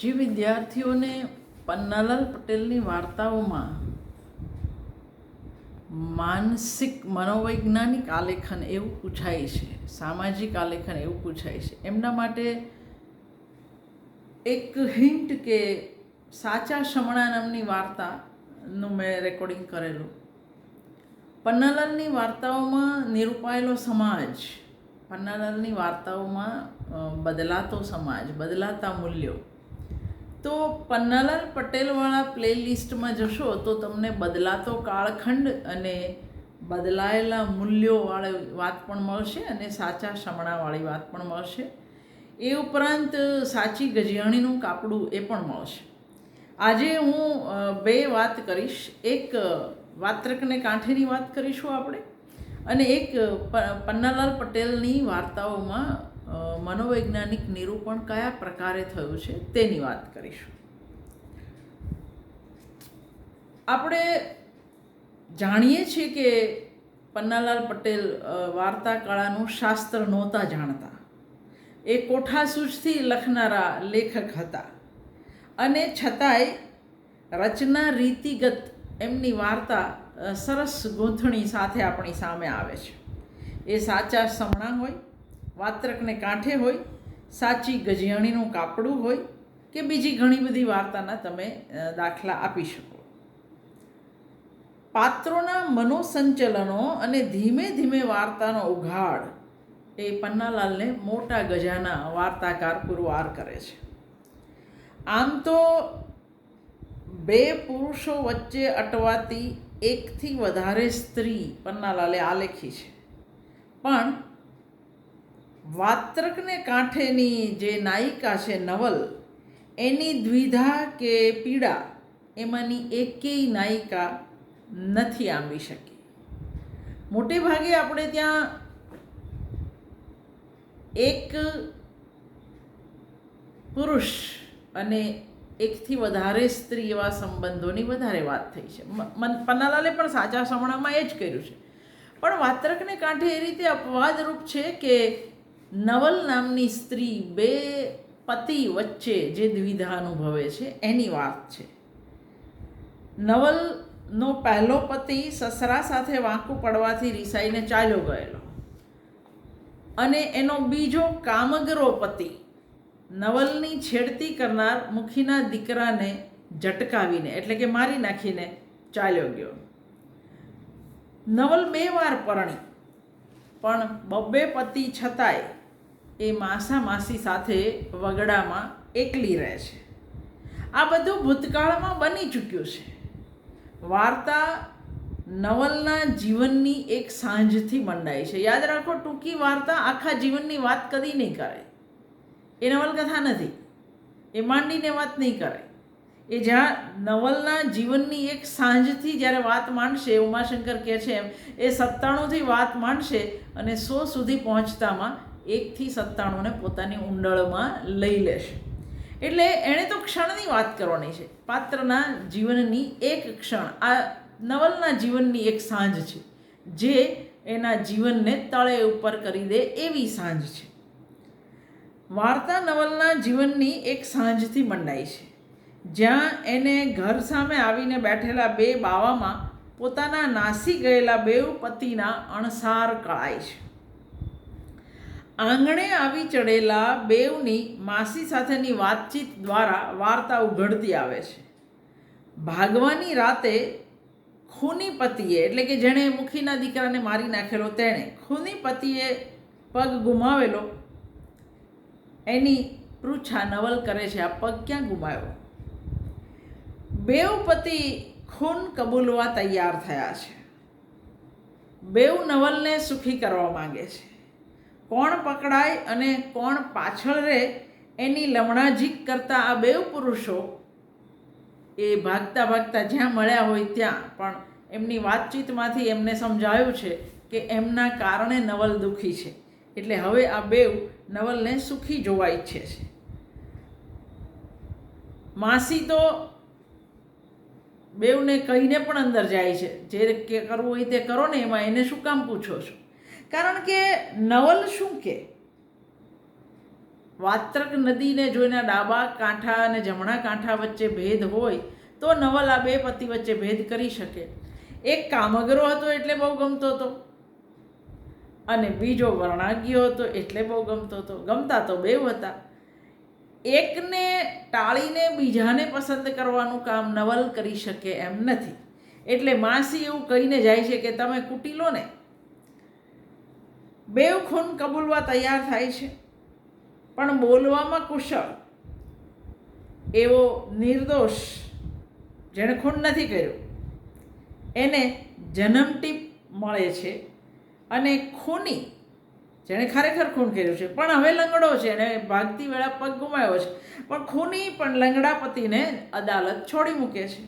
જે વિદ્યાર્થીઓને પન્નાલાલ પટેલની વાર્તાઓમાં માનસિક મનોવૈજ્ઞાનિક આલેખન એવું પૂછાય છે, સામાજિક આલેખન એવું પૂછાય છે. એમના માટે એક હિન્ટ કે સાચા શમણા નામની વાર્તાનું મેં રેકોર્ડિંગ કરેલું. પન્નાલાલની વાર્તાઓમાં નિરૂપાયેલો સમાજ, પન્નાલાલની વાર્તાઓમાં બદલાતો સમાજ, બદલાતા મૂલ્યો તો પન્નાલાલ પટેલવાળા પ્લેલિસ્ટમાં જશો તો તમને બદલાતો કાળખંડ અને બદલાયેલા મૂલ્યોવાળી વાત પણ મળશે અને સાચા શમણાવાળી વાત પણ મળશે. એ ઉપરાંત સાચી ગજિયાણીનું કાપડું એ પણ મળશે. આજે હું બે વાત કરીશ. એક વાત્રકને કાંઠેની વાત કરીશું આપણે અને એક પન્નાલાલ પટેલની વાર્તાઓમાં મનોવૈજ્ઞાનિક નિરૂપણ કયા પ્રકારે થયું છે તેની વાત કરીશું. આપણે જાણીએ છીએ કે પન્નાલાલ પટેલ વાર્તા કળાનું શાસ્ત્ર નહોતા જાણતા. એ કોઠાસૂઝથી લખનારા લેખક હતા. અને છતાંય રચના રીતિગત એમની વાર્તા સરસ ગૂંથણી સાથે આપણી સામે આવે છે. એ સાચા સમણા હોય વાત્રકને કાંઠે હોય, સાચી ગજિયાણીનું કાપડું હોય કે બીજી ઘણી બધી વાર્તાના તમે દાખલા આપી શકો. પાત્રોના મનોસંચલનો અને ધીમે ધીમે વાર્તાનો ઉઘાડ એ પન્નાલાલને મોટા ગજાના વાર્તાકાર પુરવાર કરે છે. આમ તો બે પુરુષો વચ્ચે અટવાતી એકથી વધારે સ્ત્રી પન્નાલાલે આલેખી છે. પણ વાત્રકને કાંઠેની જે નાયિકા છે નવલ, એની દ્વિધા કે પીડા એમાંની એકેય નાયિકા નથી આંબી શકી. મોટે ભાગે આપણે ત્યાં એક પુરુષ અને એકથી વધારે સ્ત્રી એવા સંબંધોની વધારે વાત થઈ છે. પન્નાલાલે પણ સાચા સમણામાં એ જ કર્યું છે. પણ વાત્રકને કાંઠે એ રીતે અપવાદરૂપ છે કે નવલ નામની સ્ત્રી બે પતિ વચ્ચે જે દ્વિધા અનુભવે છે, એની વાત છે. નવલનો પહેલો પતિ સસરા સાથે વાંકું પડવાથી રિસાઈને ચાલ્યો ગયેલો. અને એનો બીજો કામગરો પતિ નવલની છેડતી કરનાર મુખીના દીકરાને ઝટકાવીને, એટલે કે મારી નાખીને ચાલ્યો ગયો. નવલ બે વાર પરણી, પણ બબ્બે પતિ છતાંય એ માસા માસી સાથે વગડામાં એકલી રહે છે. આ બધું ભૂતકાળમાં બની ચૂક્યું છે. વાર્તા નવલના જીવનની એક સાંજથી મંડાઈ છે. યાદ રાખો, ટૂંકી વાર્તા આખા જીવનની વાત કદી નહીં કરે. એ નવલકથા નથી. એ માંડીને વાત નહીં કરે. એ જ્યાં નવલના જીવનની એક સાંજથી જ્યારે વાત માંડશે, ઉમાશંકર કહે છે એમ, એ સત્તાણુંથી વાત માંડશે અને સો સુધી પહોંચતામાં એકથી સત્તાણુંને પોતાની ઊંડળમાં લઈ લેશે. એટલે એણે તો ક્ષણની વાત કરવાની છે. પાત્રના જીવનની એક ક્ષણ, આ નવલના જીવનની એક સાંજ છે, જે એના જીવનને તળે ઉપર કરી દે એવી સાંજ છે. વાર્તા નવલના જીવનની એક સાંજથી મંડાઈ છે. જ્યાં એને ઘર સામે આવીને બેઠેલા બે બાવામાં પોતાના નાસી ગયેલા બેઉ પતિના અણસાર કળાય છે. આંગણે આવી ચડેલા બેવની માસી સાથેની વાતચીત દ્વારા વાર્તા ઉઘડતી આવે છે. ભાગવાની રાતે ખૂની પતિએ, એટલે કે જેણે મુખીના દીકરાને મારી નાખેલો તેણે, ખૂની પતિએ પગ ગુમાવેલો. એની પૃચ્છા નવલ કરે છે, આ પગ ક્યાં ગુમાવ્યો? બેવ પતિ ખૂન કબૂલવા તૈયાર થયા છે. બેવ નવલને સુખી કરવા માંગે છે. કોણ પકડાય અને કોણ પાછળ રહે, એની લમણાજીક કરતા આ બેવ પુરુષો એ ભાગતા ભાગતા જ્યાં મળ્યા હોય ત્યાં. પણ એમની વાતચીતમાંથી એમને સમજાયું છે કે એમના કારણે નવલ દુઃખી છે. એટલે હવે આ બેવ નવલને સુખી જોવા ઈચ્છે છે. માસી તો બેવને કહીને પણ અંદર જાય છે. જે કરવું હોય તે કરો ને, એમાં એને શું કામ પૂછો છો? કારણ કે નવલ શું કે? વાત્રક નદીને જોઈને ડાબા કાંઠા અને જમણા કાંઠા વચ્ચે ભેદ હોય તો નવલ આ બે પતિ વચ્ચે ભેદ કરી શકે. એક કામગરો હતો એટલે બહુ ગમતો હતો અને બીજો વર્ણાગીયો હતો એટલે બહુ ગમતો હતો. ગમતા તો બેવ હતા. એકને ટાળીને બીજાને પસંદ કરવાનું કામ નવલ કરી શકે એમ નથી. એટલે માસી એવું કહીને જાય છે કે તમે કૂટી લો ને બેવ ખૂન કબૂલવા તૈયાર થાય છે. પણ બોલવામાં કુશળ એવો નિર્દોષ જેણે ખૂન નથી કર્યું. એને જન્મટીપ મળે છે અને ખૂની જેણે ખરેખર ખૂન કર્યું છે. પણ હવે લંગડો છે એણે ભાગતી વેળા પગ ગુમાવ્યો છે. પણ ખૂની પણ લંગડા પતિને અદાલત છોડી મૂકે છે.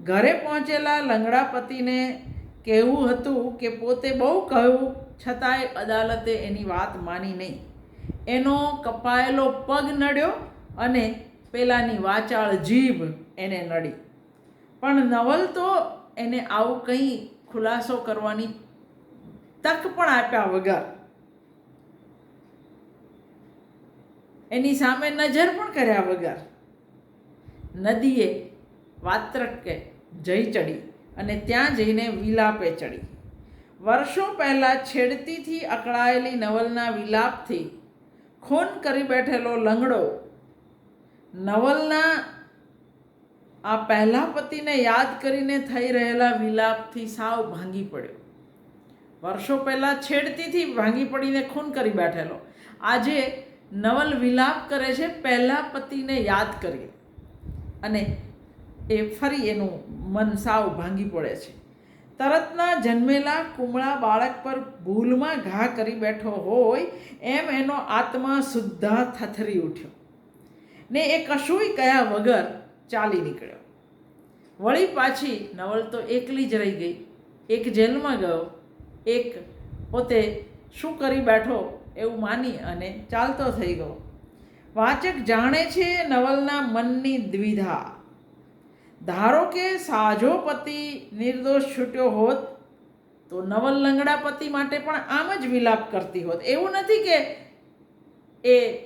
ઘરે પહોંચેલા લંગડા પતિને કહેવું હતું કે પોતે બહુ કહ્યું છતાંય અદાલતે એની વાત માની નહીં. એનો કપાયેલો પગ નડ્યો અને પેલાની વાચાળ જીભ એને નડી. પણ નવલ તો એને આવું કંઈ ખુલાસો કરવાની તક પણ આપ્યા વગર એની સામે નજર પણ કર્યા વગર નદીએ વાત્રકે જઈ ચડી અને ત્યાં જઈને વિલાપે ચડી. વર્ષો પહેલાં છેડતીથી અકળાયેલી નવલના વિલાપથી ખૂન કરી બેઠેલો લંગડો નવલના આ પહેલા પતિને યાદ કરીને થઈ રહેલા વિલાપથી સાવ ભાંગી પડ્યો. વર્ષો પહેલાં છેડતીથી ભાંગી પડીને ખૂન કરી બેઠેલો. આજે નવલ વિલાપ કરે છે પહેલા પતિને યાદ કરી અને એ ફરી એનું મન સાવ ભાંગી પડે છે. તરતના જન્મેલા કુમળા બાળક પર ભૂલમાં ઘા કરી બેઠો હોય એમ એનો આત્મા સુદ્ધા થથરી ઉઠ્યો. ને એ કશુંય કયા વગર ચાલી નીકળ્યો. વળી પાછી નવલ તો એકલી જ રહી ગઈ. એક જેલમાં ગયો. એક પોતે શું કરી બેઠો એવું માની અને ચાલતો થઈ ગયો. વાચક જાણે છે નવલના મનની દ્વિધા. ધારો કે સાજો પતિ નિર્દોષ છૂટ્યો હોત, તો નવલ લંગડા પતિ માટે પણ આમ જ વિલાપ કરતી હોત. એવું નથી કે એ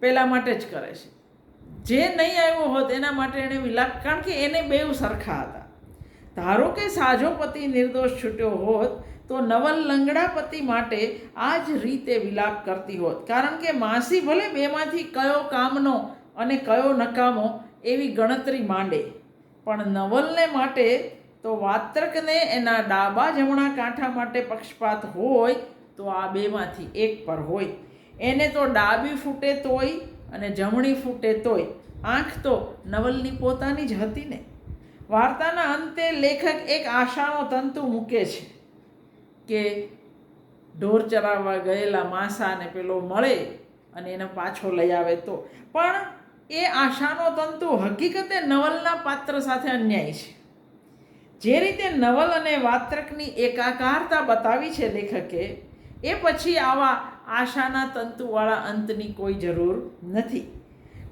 પેલા માટે જ કરે છે. જે નહીં આવ્યો હોત એના માટે એણે વિલાપ, કારણ કે એને બેવ સરખા હતા. ધારો કે સાજો પતિ નિર્દોષ છૂટ્યો હોત, તો નવલ લંગડા પતિ માટે આ જ રીતે વિલાપ કરતી હોત. કારણ કે માસી ભલે બેમાંથી કયો કામનો અને કયો નકામો એવી ગણતરી માંડે. પણ નવલને માટે તો વાત્રકને એના ડાબા જમણા કાંઠા માટે પક્ષપાત હોય તો આ બેમાંથી એક પર હોય. એને તો ડાબી ફૂટે તોય અને જમણી ફૂટે તોય. આંખ તો નવલની પોતાની જ હતી ને. વાર્તાના અંતે લેખક એક આશાનો તંતુ મૂકે છે કે ઢોર ચરાવવા ગયેલા માસાને પેલો મળે અને એને પાછો લઈ આવે તો. પણ એ આશાનો તંતુ હકીકતે નવલના પાત્ર સાથે અન્યાય છે. જે રીતે નવલ અને વાત્રકની એકાકારતા બતાવી છે લેખકે, એ પછી આવા આશાના તંતુવાળા અંતની કોઈ જરૂર નથી.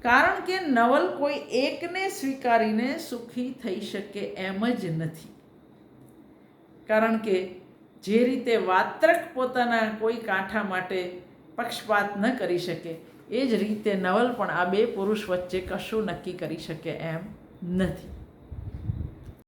કારણ કે નવલ કોઈ એકને સ્વીકારીને સુખી થઈ શકે એમ જ નથી. કારણ કે જે રીતે વાત્રક પોતાના કોઈ કાંઠા માટે પક્ષપાત ન કરી શકે એ જ રીતે નવલ પણ આ બે પુરુષ વચ્ચે કશું નક્કી કરી શકે એમ નથી.